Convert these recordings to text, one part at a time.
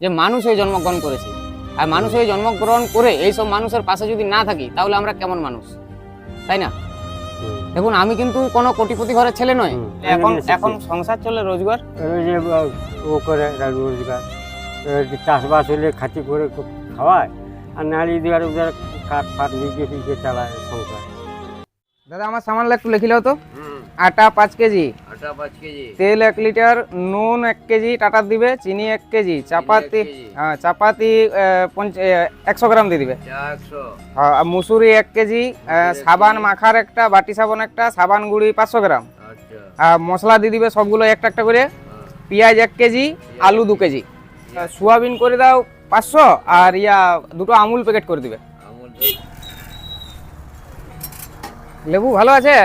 যে মানুষ হয়ে জন্মগ্রহণ করেছে। আর মানুষ হয়ে জন্মগ্রহণ করে এইসব মানুষের পাশে যদি না থাকি তাহলে আমরা কেমন মানুষ? তাই না। দেখুন আমি কিন্তু কোনো কোটিপতি ঘরের ছেলে নয়। এখন এখন সংসার চলে রোজগার? ও- ও করে রোজগার। চাষবাস হলে খাতি করে খাওয়ায় আর নাড়ি দেওয়ার ওদের কাঠ ফাট বিকে ফিকে চালায় সংসার। দাদা আমার সামানটা একটু লিখিল তো। আটা পাঁচ কেজি। আটা পাঁচ কেজি। তেল এক লিটার নুন এক কেজি টাটার দিবে চিনি এক কেজি চাপাতি হ্যাঁ চাপাতি একশো গ্রাম দিয়ে দিবে। হ্যাঁ, মুসুরি এক কেজি সাবান মাখার একটা বাটি সাবান একটা সাবান গুঁড়ি পাঁচশো গ্রাম। আচ্ছা। আর মশলা দিয়ে দিবে সবগুলো একটা একটা করে। পেঁয়াজ এক কেজি আলু দু কেজি। সোয়াবিন করে দাও পাঁচশো আর ইয়া দুটো আমুল প্যাকেট করে দিবে। লেবু ভালো আছে?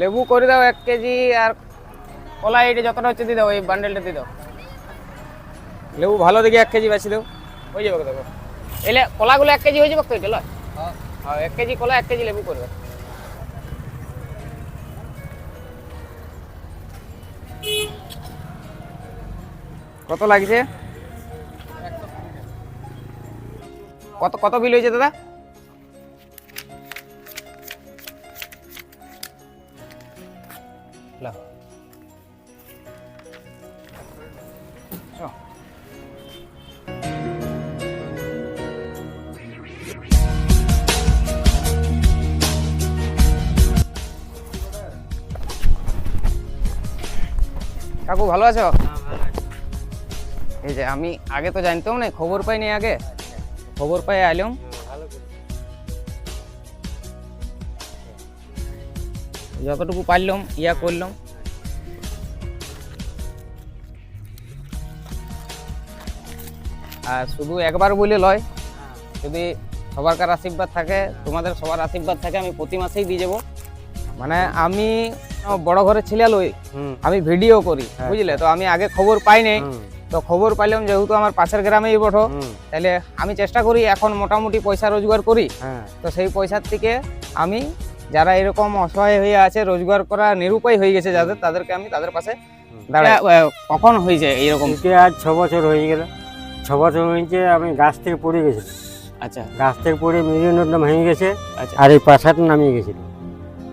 লেবু করে দাও এক কেজি আর কলা এটা যতটা হচ্ছে দিয়ে দাও এই বান্ডেলটা দিয়ে দাও। লেবু ভালো দেখে এক কেজি বাছি দাও। হয়ে যাবে দেখো। এলে কলাগুলো এক কেজি হয়ে যাবে তো এটা লয় হ্যাঁ এক কেজি কলা এক কেজি লেবু করে দাও। কত লাগছে? কত কত বিল হয়েছে দাদা? কাকু ভালো আছো? এই যে আমি আগে তো জানতাম না খবর পাইনি আগে। খবর পাই আইলাম। যতটুকু পারলাম ইয়া করলাম। আর শুধু একবার বলে লয় যদি সবারকার আশীর্বাদ থাকে তোমাদের সবার আশীর্বাদ থাকে আমি প্রতি মাসেই দিয়ে যাব। মানে আমি বড় ঘরের ছেলে লই আমি ভিডিও করি বুঝলে? তো আমি আগে খবর পাই নাই। তো খবর পাইলাম যেহেতু আমার পাশের গ্রামেই বঠো তাহলে আমি চেষ্টা করি এখন মোটামুটি পয়সা রোজগার করি। হ্যাঁ। তো সেই পয়সার থেকে আমি যারা এরকম অসহায় হয়ে আছে রোজগার করা নিরুপায় হয়ে গেছে যাদের তাদেরকে আমি তাদের পাশে কখন হয়েছে এইরকম? আজ ছ বছর হয়ে গেল। ছ বছর হয়েছে আমি গাছ থেকে পড়ে গেছিলাম আচ্ছা। গাছ থেকে পড়ে মেরুদণ্ড ভেঙে গেছে আচ্ছা। আর এই পাশাটা নামিয়ে গেছিল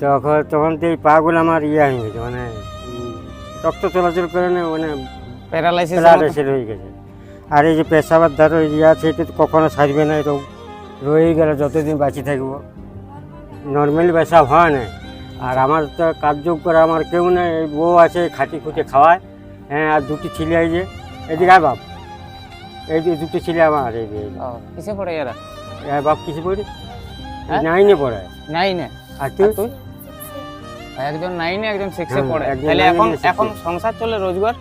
তখন তখন তো এই পাগুলো আমার ইয়ে হয়ে গেছে মানে রক্ত চলাচল করে না মানে প্যারালাইসিস প্যারালাইসিস হয়ে গেছে। আর এই যে পেশাবার ধার ইয়ে আছে এটা তো কখনো সারবে না এটা রয়ে গেল যতদিন বাঁচি থাকব। নর্মালি পেশাব হয় না। আর আমার তো কার্য করে আমার কেউ নেই এই বউ আছে খাটি খুঁটে খাওয়ায় হ্যাঁ আর দুটি ছেলে এই যে এদিকে আয় বাপ। এই যে দুটো ছেলে আমার এই যে কিসে পড়ে এরা? বাপ কিছু পড়ি? হ্যাঁ? নাইনে পড়ে। নাইনে? আর তুই? একজন নাইনে একজন সিক্সে হ্যাঁ, পড়ে। তাহলে এখন এখন সংসার চলে রোজগার?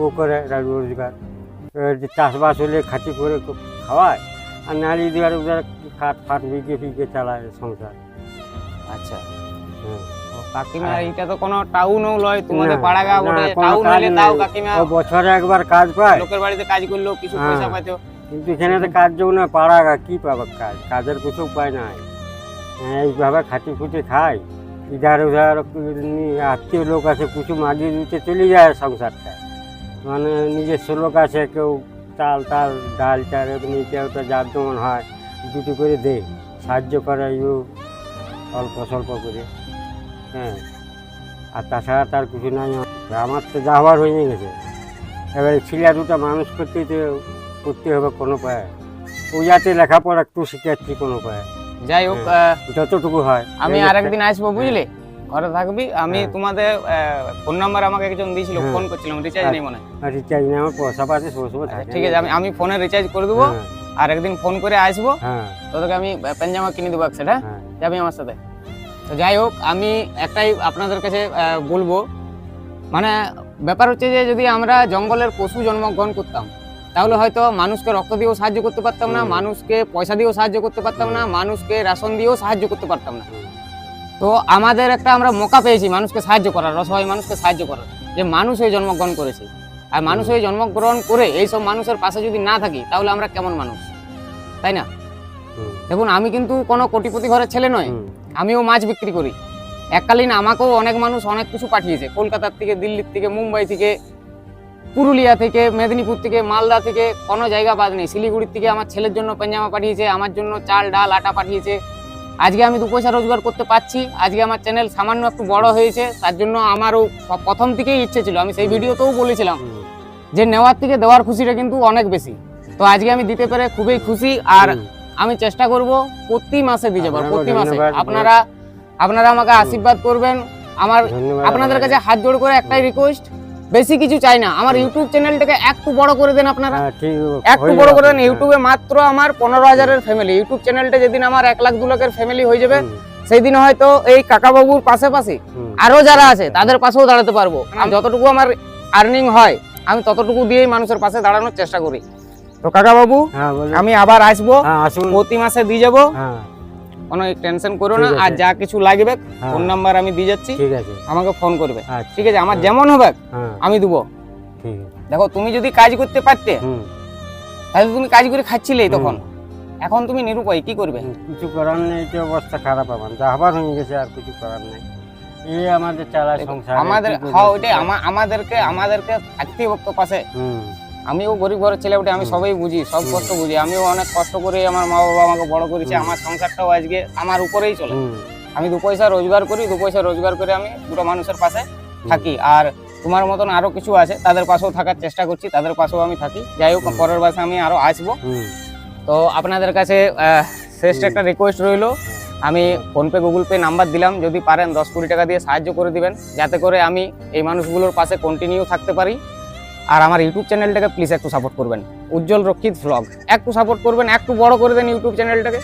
ও করে রোজগার। চাষবাস হলে খাতি করে খাওয়ায় আর নাড়ি দেওয়ার ওদের কাঠ ফাট বিকে ফিকে চালায় সংসার। আচ্ছা। হ্যাঁ। কাকিমা এইটা তো কোনো টাউনও লয় তোমাদের না, পাড়া গা বটে। টাউন হলে তাও কাকিমা বছরে একবার কাজ পায়। লোকের বাড়িতে কাজ করলেও কিছু হ্যাঁ। পয়সা পাইতো। কিন্তু এখানে তো কাজ যোগ পাড়া গা কি পাবে কাজ? কাজের কিছু উপায় নাই। হ্যাঁ এইভাবে খাটি খুঁটি খায়। ইধার উধার আত্মীয় লোক আছে, কিছু মাগিয়ে দিতে চলে যায় সংসারটা। মানে নিজস্ব লোক আছে, কেউ চাল টাল ডাল, চাল নিতে ওটা যার যেমন হয়, দুটো করে দে, সাহায্য করে ইউ, অল্প স্বল্প করে। হ্যাঁ আর তাছাড়া তার কিছু নাই। আমার তো যা হওয়ার হয়ে গেছে। এবারে ছেলে দুটো মানুষ করতে তো করতে হবে কোনো পায়। ও যাতে লেখাপড়া একটু শিখাচ্ছি কোনো পায়। যাই হোক হ্যাঁ। যতটুকু হয়। আমি আরেকদিন আসব বুঝলি? ঘরে থাকবি আমি হ্যাঁ। তোমাদের ফোন নাম্বার আমাকে একজন দিয়েছিল হ্যাঁ। ফোন করছিলাম রিচার্জ নেই মনে হয়। রিচার্জ নেই আমার পয়সা সময় আচ্ছা, থাকে। ঠিক আছে আমি আমি ফোনে রিচার্জ করে দেবো হ্যাঁ, আর একদিন ফোন করে আসব হ্যাঁ। তোদেরকে আমি আহ, পেনজামা কিনে দেবো একসাথে হ্যাঁ? হ্যাঁ। যাবি আমার সাথে। তো যাই হোক আমি একটাই আপনাদের কাছে বলব মানে ব্যাপার হচ্ছে যে যদি আমরা জঙ্গলের পশু জন্মগ্রহণ করতাম তাহলে হয়তো মানুষকে রক্ত দিয়েও সাহায্য করতে পারতাম না মানুষকে পয়সা দিয়েও সাহায্য করতে পারতাম না মানুষকে রেশন দিয়েও সাহায্য করতে পারতাম না। তো আমাদের একটা আমরা মৌকা পেয়েছি মানুষকে সাহায্য করার অসহায় মানুষকে সাহায্য করার যে মানুষ হয়ে জন্মগ্রহণ করেছে। আর মানুষ হয়ে জন্মগ্রহণ করে এইসব মানুষের পাশে যদি না থাকি তাহলে আমরা কেমন মানুষ? তাই না? দেখুন আমি কিন্তু কোনো কোটিপতি ঘরের ছেলে নয়। আমিও মাছ বিক্রি করি। এককালীন আমাকেও অনেক মানুষ অনেক কিছু পাঠিয়েছে। কলকাতার থেকে দিল্লির থেকে মুম্বাই থেকে পুরুলিয়া থেকে মেদিনীপুর থেকে মালদা থেকে কোনো জায়গা বাদ নেই। শিলিগুড়ির থেকে আমার ছেলের জন্য পাঞ্জামা পাঠিয়েছে আমার জন্য চাল ডাল আটা পাঠিয়েছে। আজকে আমি দু পয়সা রোজগার করতে পারছি। আজকে আমার চ্যানেল সামান্য একটু বড় হয়েছে তার জন্য আমারও প্রথম থেকেই ইচ্ছে ছিল। আমি সেই ভিডিওতেও বলেছিলাম যে নেওয়ার থেকে দেওয়ার খুশিটা কিন্তু অনেক বেশি। তো আজকে আমি দিতে পেরে খুবই খুশি আর আমি চেষ্টা করব প্রতি মাসে দিয়ে যাব প্রতি মাসে। আপনারা আপনারা আমাকে আশীর্বাদ করবেন। আমার আপনাদের কাছে হাত জোড় করে একটাই রিকোয়েস্ট বেশি কিছু চাই না। আমার ইউটিউব চ্যানেলটাকে একটু বড় করে দেন আপনারা। হ্যাঁ, একটু বড় করে দেন। ইউটিউবে মাত্র আমার পনেরো হাজারের ফ্যামিলি ইউটিউব চ্যানেলটা যেদিন আমার এক লাখ দু লাখের ফ্যামিলি হয়ে যাবে সেই দিন হয়তো এই কাকাবাবুর পাশাপাশি আরও যারা আছে তাদের পাশেও দাঁড়াতে পারব। আমি যতটুকু আমার আর্নিং হয় আমি ততটুকু দিয়েই মানুষের পাশে দাঁড়ানোর চেষ্টা করি। তো কাকাবাবু হ্যাঁ আমি আবার আসব। হ্যাঁ প্রতি মাসে দিয়ে যাব। কোনো টেনশন করো না আর যা কিছু লাগবে হ্যাঁ, ফোন নাম্বার আমি দিয়ে যাচ্ছি ঠিক আছে। আমাকে ফোন করবে। আচ্ছা। ঠিক আছে আমার যেমন হবে হ্যাঁ। আমি দেবো। দেখো তুমি যদি কাজ করতে পারতে তাহলে তুমি কাজ করে খাচ্ছিলেই তখন। এখন তুমি নিরুপায় কি করবে? কিছু করার নেই তো অবস্থা খারাপ আমার। যা হবার হয়ে গেছে আর কিছু করার নেই। এই আমাদের চালা সংসার আমাদের হ্যাঁ ওইটাই আমাদেরকে আমাদেরকে থাকতেই বক্ত পাশে হুম। আমিও গরিব ঘরের ছেলে উঠে আমি। সবাই বুঝি সব কষ্ট বুঝি। আমিও অনেক কষ্ট করে আমার মা বাবা আমাকে বড় করেছে আমার সংসারটাও আজকে আমার উপরেই চলে। আমি দু পয়সা রোজগার করি দু পয়সা রোজগার করে আমি দুটো মানুষের পাশে থাকি। আর তোমার মতন আরও কিছু আছে তাদের পাশেও থাকার চেষ্টা করছি তাদের পাশেও আমি থাকি। যাই হোক পরের মাসে আমি আরও আসব। তো আপনাদের কাছে শ্রেষ্ঠ একটা রিকোয়েস্ট রইল। আমি ফোনপে গুগল পে নাম্বার দিলাম। যদি পারেন দশ কোটি টাকা দিয়ে সাহায্য করে দিবেন যাতে করে আমি এই মানুষগুলোর পাশে কন্টিনিউ থাকতে পারি। আর আমার ইউটিউব চ্যানেলটাকে প্লিজ একটু সাপোর্ট করবেন। উজ্জ্বল রক্ষিত ভ্লগ একটু সাপোর্ট করবেন, একটু বড় করে দেন ইউটিউব চ্যানেলটাকে।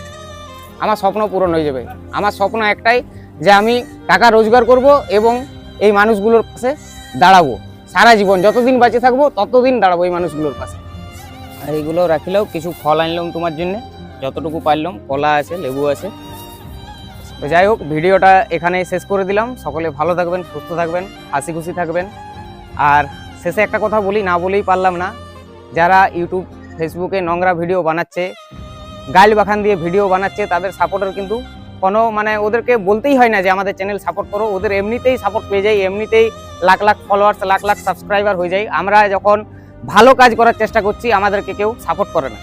আমার স্বপ্ন পূরণ হয়ে যাবে। আমার স্বপ্ন একটাই যে আমি টাকা রোজগার করব এবং এই মানুষগুলোর পাশে দাঁড়াবো। সারা জীবন, যতদিন বেঁচে থাকব, ততদিন দাঁড়াবো এই মানুষগুলোর পাশে আর এইগুলো রাখিলেও কিছু ফল আনলাম তোমার জন্য। যতটুকু পারলাম, কলা আছে, লেবু আছে। তো যাই হোক, ভিডিওটা এখানে শেষ করে দিলাম। সকলে ভালো থাকবেন, সুস্থ থাকবেন, হাসি খুশি থাকবেন। আর শেষে একটা কথা বলি, না বলেই পারলাম না। যারা ইউটিউব ফেসবুকে নোংরা ভিডিও বানাচ্ছে, গাইল বাখান দিয়ে ভিডিও বানাচ্ছে, তাদের সাপোর্টার কিন্তু কোনো মানে ওদেরকে বলতেই হয় না যে আমাদের চ্যানেল সাপোর্ট করো। ওদের এমনিতেই সাপোর্ট পেয়ে যায়, এমনিতেই লাখ লাখ ফলোয়ার্স লাখ লাখ সাবস্ক্রাইবার হয়ে যায়। আমরা যখন ভালো কাজ করার চেষ্টা করছি, আমাদেরকে কেউ সাপোর্ট করে না।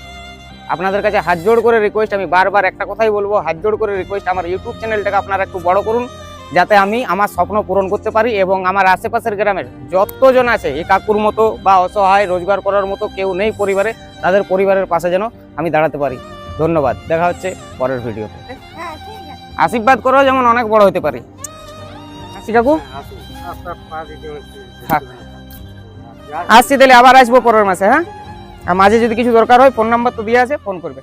আপনাদের কাছে হাত জোড় করে রিকোয়েস্ট আমি বারবার একটা কথাই বলব, হাত জোড় করে রিকোয়েস্ট আমার ইউটিউব চ্যানেলটাকে আপনারা একটু বড় করুন। যাতে আমি আমার স্বপ্ন পূরণ করতে পারি এবং আমার আশেপাশের গ্রামের যতজন আছে এই কাকুর মতো বা অসহায় রোজগার করার মতো কেউ নেই পরিবারে তাদের পরিবারের পাশে যেন আমি দাঁড়াতে পারি। ধন্যবাদ। দেখা হচ্ছে পরের ভিডিওতে। হ্যাঁ ঠিক আছে। আশীর্বাদ করো যেমন অনেক বড় হতে পারি। আসি কাকু। হচ্ছে থাক। আসছি তাহলে আবার আসব পরের মাসে হ্যাঁ? আর মাঝে যদি কিছু দরকার হয় ফোন নাম্বার তো দিয়ে আছে ফোন করবে।